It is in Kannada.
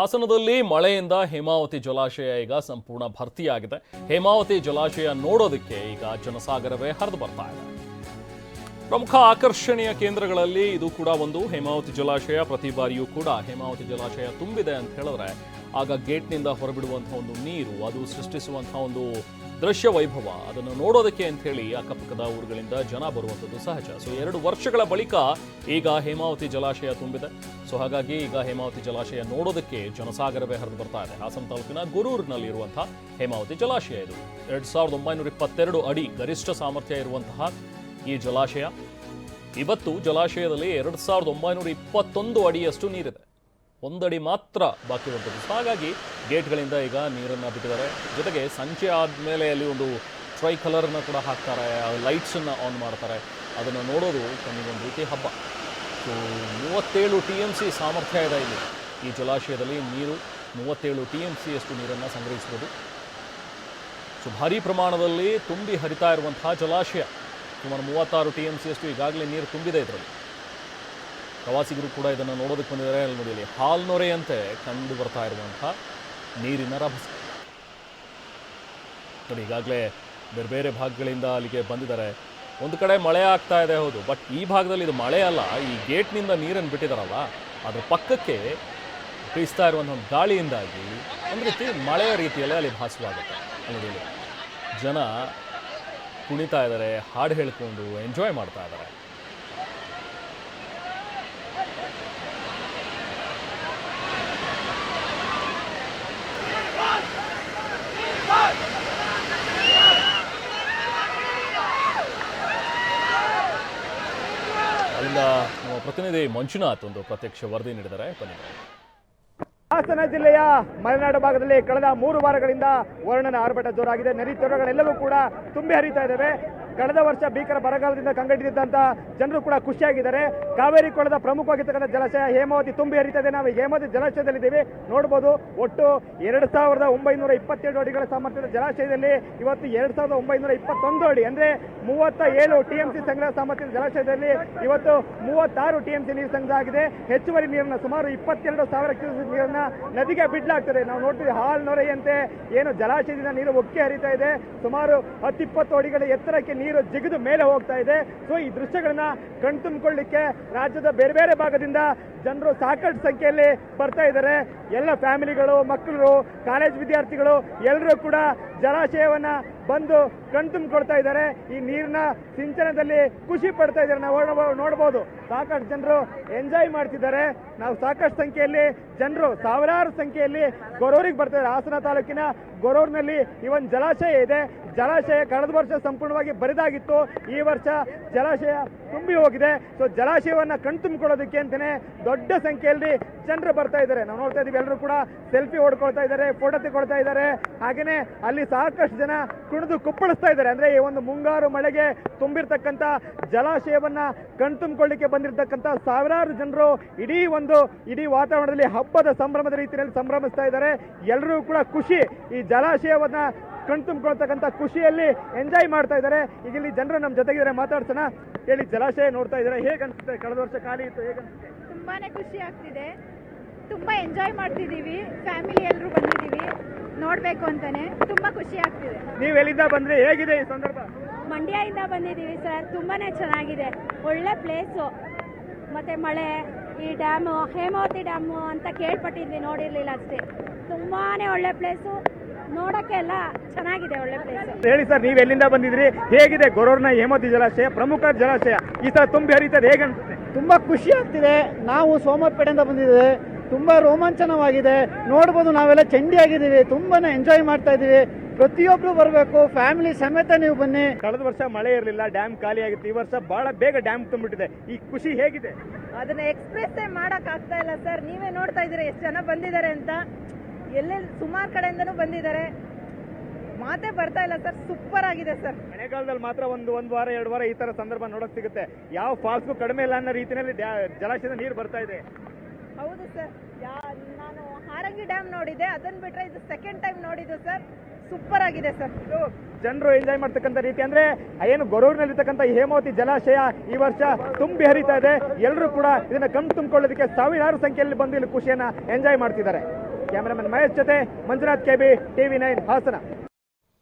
ಹಾಸನದಲ್ಲಿ ಮಳೆಯಿಂದ ಹೇಮಾವತಿ ಜಲಾಶಯ ಈಗ ಸಂಪೂರ್ಣ ಭರ್ತಿಯಾಗಿದೆ. ಹೇಮಾವತಿ ಜಲಾಶಯ ನೋಡೋದಕ್ಕೆ ಈಗ ಜನಸಾಗರವೇ ಹರಿದು ಬರ್ತಾ ಇದೆ. ಪ್ರಮುಖ ಆಕರ್ಷಣೀಯ ಕೇಂದ್ರಗಳಲ್ಲಿ ಇದು ಕೂಡ ಒಂದು. ಹೇಮಾವತಿ ಜಲಾಶಯ, ಪ್ರತಿ ಬಾರಿಯೂ ಕೂಡ ಹೇಮಾವತಿ ಜಲಾಶಯ ತುಂಬಿದೆ ಅಂತ ಹೇಳಿದ್ರೆ ಆಗ ಗೇಟ್ನಿಂದ ಹೊರಬಿಡುವಂಥ ಒಂದು ನೀರು, ಅದು ಸೃಷ್ಟಿಸುವಂಥ ಒಂದು ದೃಶ್ಯ ವೈಭವ. ಅದನ್ನು ನೋಡೋದಕ್ಕೆ ಅಂತ ಹೇಳಿ ಅಕ್ಕಪಕ್ಕದ ಊರುಗಳಿಂದ ಜನ ಬರುವಂಥದ್ದು ಸಹಜ. ಸೊ ಎರಡು ವರ್ಷಗಳ ಬಳಿಕ ಈಗ ಹೇಮಾವತಿ ಜಲಾಶಯ ತುಂಬಿದೆ. ಸೊ ಹಾಗಾಗಿ ಈಗ ಹೇಮಾವತಿ ಜಲಾಶಯ ನೋಡೋದಕ್ಕೆ ಜನಸಾಗರವೇ ಹರಿದು ಬರ್ತಾ ಇದೆ. ಹಾಸನ ತಾಲೂಕಿನ ಗುರೂರಿನಲ್ಲಿ ಇರುವಂತಹ ಹೇಮಾವತಿ ಜಲಾಶಯ ಇದು. ಎರಡ್ ಸಾವಿರದ ಒಂಬೈನೂರ ಇಪ್ಪತ್ತೆರಡು ಅಡಿ ಗರಿಷ್ಠ ಸಾಮರ್ಥ್ಯ ಇರುವಂತಹ ಈ ಜಲಾಶಯ? ಇವತ್ತು ಜಲಾಶಯದಲ್ಲಿ ಎರಡು ಸಾವಿರದ ಒಂಬೈನೂರ ಇಪ್ಪತ್ತೊಂದು ಅಡಿಯಷ್ಟು ನೀರಿದೆ. ಒಂದಡಿ ಮಾತ್ರ ಬಾಕಿ ಬಂದದ್ದು ಹಾಗಾಗಿ ಗೇಟ್ಗಳಿಂದ ಈಗ ನೀರನ್ನು ಬಿಟ್ಟಿದ್ದಾರೆ. ಜೊತೆಗೆ ಸಂಜೆ ಆದಮೇಲೆ ಅಲ್ಲಿ ಒಂದು ಟ್ರೈ ಕಲರ್ನ ಕೂಡ ಹಾಕ್ತಾರೆ. ಲೈಟ್ಸನ್ನು ಆನ್ ಮಾಡ್ತಾರೆ. ಅದನ್ನು ನೋಡೋದು ಕಣ್ಣಿಗೊಂದು ರೀತಿ ಹಬ್ಬ. ಸೊ ಮೂವತ್ತೇಳು ಟಿ ಎಂ ಸಿ ಸಾಮರ್ಥ್ಯ ಇದೆ ಇಲ್ಲಿ. ಈ ಜಲಾಶಯದಲ್ಲಿ ನೀರು ಮೂವತ್ತೇಳು ಟಿ ಎಂ ಸಿಯಷ್ಟು ನೀರನ್ನು ಸಂಗ್ರಹಿಸ್ಬೋದು. ಸೊ ಭಾರೀ ಪ್ರಮಾಣದಲ್ಲಿ ತುಂಬಿ ಹರಿತಾ ಇರುವಂತಹ ಜಲಾಶಯ. ಸುಮಾರು ಮೂವತ್ತಾರು ಟಿ ಎಂ ಸಿಯಷ್ಟು ಈಗಾಗಲೇ ನೀರು ತುಂಬಿದೆ ಇದರಲ್ಲಿ. ಪ್ರವಾಸಿಗರು ಕೂಡ ಇದನ್ನು ನೋಡೋದಕ್ಕೆ ಬಂದಿದ್ದಾರೆ. ಅಲ್ಲಿ ನೋಡಿ ಹಾಲ್ನೊರೆಯಂತೆ ಕಂಡು ಬರ್ತಾ ಇರುವಂತಹ ನೀರಿನ ರಭಸ. ನೋಡಿ, ಈಗಾಗಲೇ ಬೇರೆ ಬೇರೆ ಭಾಗಗಳಿಂದ ಅಲ್ಲಿಗೆ ಬಂದಿದ್ದಾರೆ. ಒಂದು ಕಡೆ ಮಳೆ ಆಗ್ತಾ ಇದೆ, ಹೌದು. ಬಟ್ ಈ ಭಾಗದಲ್ಲಿ ಇದು ಮಳೆ ಅಲ್ಲ. ಈ ಗೇಟ್ನಿಂದ ನೀರನ್ನು ಬಿಟ್ಟಿದ್ದಾರಲ್ಲ ಅದರ ಪಕ್ಕಕ್ಕೆ ಬೀಸ್ತಾ ಇರುವಂಥ ಒಂದು ಗಾಳಿಯಿಂದಾಗಿ ಒಂದು ರೀತಿ ಮಳೆಯ ರೀತಿಯಲ್ಲಿ ಅಲ್ಲಿ ಭಾಸವಾಗುತ್ತೆ. ನೋಡಿ ಜನ ಕುಣಿತಾ ಇದ್ದಾರೆ, ಹಾಡು ಹೇಳ್ಕೊಂಡು ಎಂಜಾಯ್ ಮಾಡ್ತಾ ಇದ್ದಾರೆ. ಅಲ್ಲಿಂದ ನಮ್ಮ ಪ್ರತಿನಿಧಿ ಮಂಜುನಾಥ್ ಒಂದು ಪ್ರತ್ಯಕ್ಷ ವರದಿ ನೀಡಿದ್ದಾರೆ. ಬನ್ನಿ. ಹಾಸನ ಜಿಲ್ಲೆಯ ಮಲೆನಾಡು ಭಾಗದಲ್ಲಿ ಕಳೆದ ಮೂರು ವಾರಗಳಿಂದ ವರ್ಣನ ಆರ್ಭಟ ಜೋರಾಗಿದೆ. ನದಿ ತೊರೆಗಳೆಲ್ಲವೂ ಕೂಡ ತುಂಬಿ ಹರಿತಾ ಇದ್ದಾವೆ. ಕಳೆದ ವರ್ಷ ಭೀಕರ ಬರಗಾಲದಿಂದ ಕಂಗೆಟ್ಟಿದ್ದಂತ ಜನರು ಕೂಡ ಖುಷಿಯಾಗಿದ್ದಾರೆ. ಕಾವೇರಿ ಕೊಳದ ಪ್ರಮುಖವಾಗಿರ್ತಕ್ಕಂಥ ಜಲಾಶಯ ಹೇಮಾವತಿ ತುಂಬಿ ಹರಿತಾ ಇದೆ ನಾವು ಹೇಮಾವತಿ ಜಲಾಶಯದಲ್ಲಿದ್ದೀವಿ. ನೋಡ್ಬೋದು ಒಟ್ಟು ಎರಡು ಸಾವಿರದ ಒಂಬೈನೂರ ಇಪ್ಪತ್ತೆರಡು ಅಡಿಗಳ ಸಾಮರ್ಥ್ಯದ ಜಲಾಶಯದಲ್ಲಿ ಇವತ್ತು ಎರಡು ಸಾವಿರದ ಒಂಬೈನೂರ ಇಪ್ಪತ್ತೊಂದು ಅಡಿ, ಅಂದ್ರೆ ಮೂವತ್ತ ಏಳು ಟಿಎಂಸಿ ಸಂಗ್ರಹ ಸಾಮರ್ಥ್ಯದ ಜಲಾಶಯದಲ್ಲಿ ಇವತ್ತು ಮೂವತ್ತಾರು ಟಿಎಂಸಿ ನೀರು ಸಂಗ್ರಹ ಆಗಿದೆ. ಹೆಚ್ಚುವರಿ ನೀರನ್ನ ಸುಮಾರು ಇಪ್ಪತ್ತೆರಡು ಸಾವಿರ ಕ್ಯೂಸೆಕ್ ನೀರನ್ನ ನದಿಗೆ ಬಿಡ್ಲಾಗ್ತದೆ. ನಾವು ನೋಡ್ತೀವಿ ಹಾಲ್ ನೊರೆಯಂತೆ ಏನು ಜಲಾಶಯದಿಂದ ನೀರು ಒಕ್ಕೆ ಹರಿತಾ ಇದೆ. ಸುಮಾರು ಹತ್ತಿಪ್ಪತ್ತು ಅಡಿಗಳ ಎತ್ತರಕ್ಕೆ ನೀರು ಜಿಗಿದು ಮೇಲೆ ಹೋಗ್ತಾ ಇದೆ. ಸೊ ಈ ದೃಶ್ಯಗಳನ್ನ ಕಣ್ತುಂಬಿಕೊಳ್ಳಿಕ್ಕೆ ರಾಜ್ಯದ ಬೇರೆ ಬೇರೆ ಭಾಗದಿಂದ ಜನರು ಸಾಕಷ್ಟು ಸಂಖ್ಯೆಯಲ್ಲಿ ಬರ್ತಾ ಇದ್ದಾರೆ. ಎಲ್ಲ ಫ್ಯಾಮಿಲಿಗಳು, ಮಕ್ಕಳು, ಕಾಲೇಜ್ ವಿದ್ಯಾರ್ಥಿಗಳು ಎಲ್ಲರೂ ಕೂಡ ಜಲಾಶಯವನ್ನ ಬಂದು ಕಣ್ತುಂಬಿಕೊಳ್ತಾ ಇದ್ದಾರೆ. ಈ ನೀರಿನ ಸಿಂಚನದಲ್ಲಿ ಖುಷಿ ಪಡ್ತಾ ಇದ್ದಾರೆ. ನಾವು ನೋಡ್ಬೋದು. ಸಾಕಷ್ಟು ಜನರು ಎಂಜಾಯ್ ಮಾಡ್ತಿದ್ದಾರೆ. ನಾವು ಸಾಕಷ್ಟು ಸಂಖ್ಯೆಯಲ್ಲಿ ಜನರು, ಸಾವಿರಾರು ಸಂಖ್ಯೆಯಲ್ಲಿ ಗೊರೂರಿಗೆ ಬರ್ತಾ ಇದ್ದಾರೆ. ಹಾಸನ ತಾಲೂಕಿನ ಗೊರೂರಿನಲ್ಲಿ ಈ ಒಂದು ಜಲಾಶಯ ಇದೆ. ಜಲಾಶಯ ಕಳೆದ ವರ್ಷ ಸಂಪೂರ್ಣವಾಗಿ ಬರಿದಾಗಿತ್ತು. ಈ ವರ್ಷ ಜಲಾಶಯ ತುಂಬಿ ಹೋಗಿದೆ. ಸೊ ಜಲಾಶಯವನ್ನು ಕಣ್ತುಂಬಿಕೊಳ್ಳೋದಕ್ಕೆ ಅಂತಲೇ ದೊಡ್ಡ ಸಂಖ್ಯೆಯಲ್ಲಿ ಜನರು ಬರ್ತಾ ಇದ್ದಾರೆ. ನಾವು ನೋಡ್ತಾ ಇದೀವಿ ಎಲ್ಲರೂ ಕೂಡ ಸೆಲ್ಫಿ ಹೊಡ್ಕೊಳ್ತಾ ಇದ್ದಾರೆ, ಫೋಟೋ ತೆಗೊಳ್ತಾ ಇದ್ದಾರೆ. ಹಾಗೆಯೇ ಅಲ್ಲಿ ಸಾಕಷ್ಟು ಜನ ಕುಣಿದು ಕುಪ್ಪಳಿಸ್ತಾ ಇದ್ದಾರೆ. ಅಂದ್ರೆ ಈ ಒಂದು ಮುಂಗಾರು ಮಳೆಗೆ ತುಂಬಿರ್ತಕ್ಕಂಥ ಜಲಾಶಯವನ್ನು ಕಣ್ತುಂಬಿಕೊಳ್ಳಿಕ್ಕೆ ಬಂದಿರತಕ್ಕಂಥ ಸಾವಿರಾರು ಜನರು ಇಡೀ ಒಂದು, ಇಡೀ ವಾತಾವರಣದಲ್ಲಿ ಹಬ್ಬದ ಸಂಭ್ರಮದ ರೀತಿಯಲ್ಲಿ ಸಂಭ್ರಮಿಸ್ತಾ ಇದ್ದಾರೆ. ಎಲ್ಲರೂ ಕೂಡ ಖುಷಿ ಈ ಜಲಾಶಯವನ್ನ ಕಣ್ತುಂಬಿಕೊಳ್ತಕ್ಕಂಥ ಖುಷಿಯಲ್ಲಿ ಎಂಜಾಯ್ ಮಾಡ್ತಾ ಇದ್ದಾರೆ. ಈಗ ಇಲ್ಲಿ ಜನರು ನಮ್ಮ ಜೊತೆಗಿದ್ದಾರೆ ಮಾತಾಡ್ಸೋಣ. ಹೇಳಿ ಜಲಾಶಯ ನೋಡ್ತಾ ಇದ್ದಾರೆ. ಹೇಗೆ ಅನ್ಸುತ್ತೆ? ಕಳೆದ ವರ್ಷ ಖಾಲಿ ಇತ್ತು ಹೇಗೆ ತುಂಬಾ ತುಂಬಾನೇ ಖುಷಿ ಆಗ್ತಿದೆ. ತುಂಬಾ ಎಂಜಾಯ್ ಮಾಡ್ತಿದ್ದೀವಿ. ಫ್ಯಾಮಿಲಿ ಎಲ್ಲರೂ ಬಂದಿದ್ದೀವಿ. ನೋಡಬೇಕು ಅಂತಾನೆ. ತುಂಬಾ ಖುಷಿ ಆಗ್ತಿದೆ. ನೀವು ಎಲ್ಲಿಂದ ಬಂದ್ರೆ? ಹೇಗಿದೆ ಈ ಸಂದರ್ಭ? ಮಂಡ್ಯದಿಂದ ಬಂದಿದ್ದೀವಿ ಸರ್. ತುಂಬಾನೇ ಚೆನ್ನಾಗಿದೆ. ಒಳ್ಳೆ ಪ್ಲೇಸು ಮತ್ತೆ ಮಳೆ ಈ ಡ್ಯಾಮು ಹೇಮಾವತಿ ಡ್ಯಾಮು ಅಂತ ಕೇಳ್ಪಟ್ಟಿದ್ವಿ ನೋಡಿರ್ಲಿಲ್ಲ ಅಷ್ಟೇ. ತುಂಬಾನೇ ಒಳ್ಳೆ ಪ್ಲೇಸು ನೋಡೋಕ್ಕೆ ಎಲ್ಲ ಚೆನ್ನಾಗಿದೆ ಒಳ್ಳೆ ಪ್ಲೇಸ್ ಹೇಳಿ ಸರ್ ನೀವು ಎಲ್ಲಿಂದ ಬಂದಿದ್ರಿ? ಹೇಗಿದೆ ಗೊರೂರ್ನ ಹೇಮತಿ ಜಲಾಶಯ ಪ್ರಮುಖ ಜಲಾಶಯ? ಈ ಸರ್ ತುಂಬಿ ಹರಿತದೆ ಹೇಗೆ ಅನ್ಸುತ್ತೆ? ತುಂಬ ಖುಷಿ ಆಗ್ತಿದೆ. ನಾವು ಸೋಮಪೇಟೆಯಿಂದ ಬಂದಿದ್ದೇವೆ. ತುಂಬ ರೋಮಾಂಚನವಾಗಿದೆ. ನೋಡ್ಬೋದು ನಾವೆಲ್ಲ ಚಂಡಿ ಆಗಿದ್ದೀವಿ. ತುಂಬಾನೇ ಎಂಜಾಯ್ ಮಾಡ್ತಾ ಇದ್ದೀವಿ. ಪ್ರತಿಯೊಬ್ರು ಬರಬೇಕು. ಫ್ಯಾಮಿಲಿ ಸಮೇತ ನೀವು ಬನ್ನಿ. ಕಳೆದ ವರ್ಷ ಮಳೆ ಇರಲಿಲ್ಲ ಡ್ಯಾಮ್ ಖಾಲಿ ಆಗಿತ್ತು. ಈ ವರ್ಷ ಬಹಳ ಬೇಗ ಡ್ಯಾಮ್ ತುಂಬಿಟ್ಟಿದೆ. ಈ ಖುಷಿ ಹೇಗಿದೆ? ಅದನ್ನ ಎಕ್ಸ್ಪ್ರೆಸ್ ಮಾಡಕ್ ಆಗ್ತಾ ಇಲ್ಲ ಸರ್. ನೀವೇ ನೋಡ್ತಾ ಇದ್ದೀರಾ ಎಷ್ಟು ಜನ ಬಂದಿದ್ದಾರೆ ಅಂತ. ಎಲ್ಲೆಲ್ಲಿ ಸುಮಾರು ಕಡೆಯಿಂದನೂ ಬಂದಿದ್ದಾರೆ. ಮಾತೇ ಬರ್ತಾ ಇಲ್ಲ ಸರ್ ಸೂಪರ್ ಆಗಿದೆ ಸರ್. ಮಳೆಗಾಲದಲ್ಲಿ ಮಾತ್ರ ಒಂದು ಒಂದು ವಾರ ಎರಡು ವಾರ ಈ ತರ ಸಂದರ್ಭ ನೋಡಕ್ ಸಿಗುತ್ತೆ. ಯಾವ ಫಾಲ್ಸ್ಗೂ ಕಡಿಮೆ ಇಲ್ಲ ಅನ್ನೋ ರೀತಿಯಲ್ಲಿ ಜಲಾಶಯದ ನೀರು ಬರ್ತಾ ಇದೆ. ಹೌದು ಸರ್ ನಾನು ಹಾರಂಗಿ ಡ್ಯಾಮ್ ನೋಡಿದೆ ಅದನ್ನ ಬಿಟ್ರೆ ಇದು ಸೆಕೆಂಡ್ ಟೈಮ್ ನೋಡಿದ್ದು ಸರ್. ಸೂಪರ್ ಆಗಿದೆ ಸರ್. ಜನರು ಎಂಜಾಯ್ ಮಾಡ್ತಕ್ಕಂಥ ರೀತಿ ಅಂದ್ರೆ ಏನು ಗೊರೂರಿನಲ್ಲಿರ್ತಕ್ಕಂಥ ಹೇಮಾವತಿ ಜಲಾಶಯ ಈ ವರ್ಷ ತುಂಬಿ ಹರಿತಾ ಇದೆ. ಎಲ್ಲರೂ ಕೂಡ ಇದನ್ನ ಕಣ್ ತುಂಬಿಕೊಳ್ಳೋದಕ್ಕೆ ಸಾವಿರಾರು ಸಂಖ್ಯೆಯಲ್ಲಿ ಬಂದು ಇಲ್ಲಿ ಖುಷಿಯನ್ನ ಎಂಜಾಯ್ ಮಾಡ್ತಿದ್ದಾರೆ. ಕ್ಯಾಮರಾಮನ್ ಮಹೇಶ್ ಜೊತೆ Manjunath KB TV nine Hassan